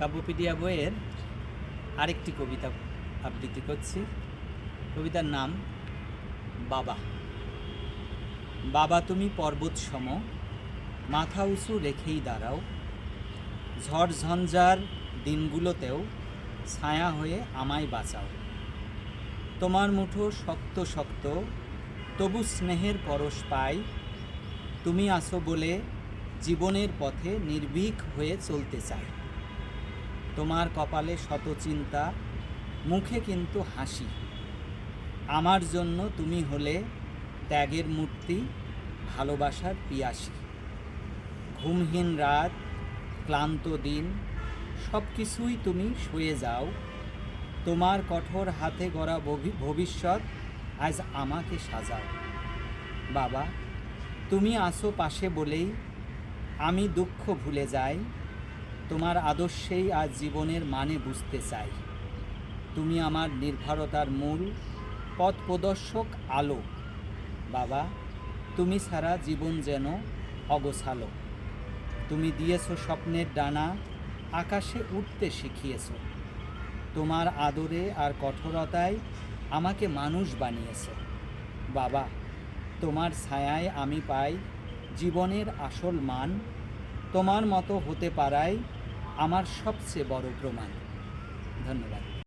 কাব্যপিডিয়া বইয়ের আরেকটি কবিতা আবৃত্তি করছি। কবিতার নাম বাবা। বাবা তুমি পর্বত সম মাথা উঁচু রেখেই দাঁড়াও। ঝড় ঝঞ্ঝার দিনগুলোতেও ছায়া হয়ে আমায় বাঁচাও। তোমার মুঠো শক্ত শক্ত, তবু স্নেহের পরশ পাই। তুমি আসো বলে জীবনের পথে নির্ভীক হয়ে চলতে চাই। তোমার কপালে শত চিন্তা, মুখে কিন্তু হাসি। আমার জন্য তুমি হলে ত্যাগের মূর্তি, ভালোবাসার পিয়াসী। ঘুমহীন রাত, ক্লান্ত দিন সব কিছুই তুমি শুয়ে যাও। তোমার কঠোর হাতে গড়া ভবিষ্যৎ আজ আমাকে সাজাও। বাবা, তুমি আসো পাশে বলেই আমি দুঃখ ভুলে যাই। তোমার আদর্শেই আজ জীবনের মানে বুঝতে চাই। তুমি আমার নির্ভরতার মূল পথ প্রদর্শক আলো বাবা, তুমি ছাড়া জীবন যেন অগোছালো। তুমি দিয়েছ স্বপ্নের ডানা, আকাশে উঠতে শিখিয়েছো। তোমার আদরে আর কঠোরতায় আমাকে মানুষ বানিয়েছো। বাবা, তোমার ছায়ায় আমি পাই জীবনের আসল মান। তোমার মতো হতে পারাই আমার সবচেয়ে বড় প্রমাণ। ধন্যবাদ।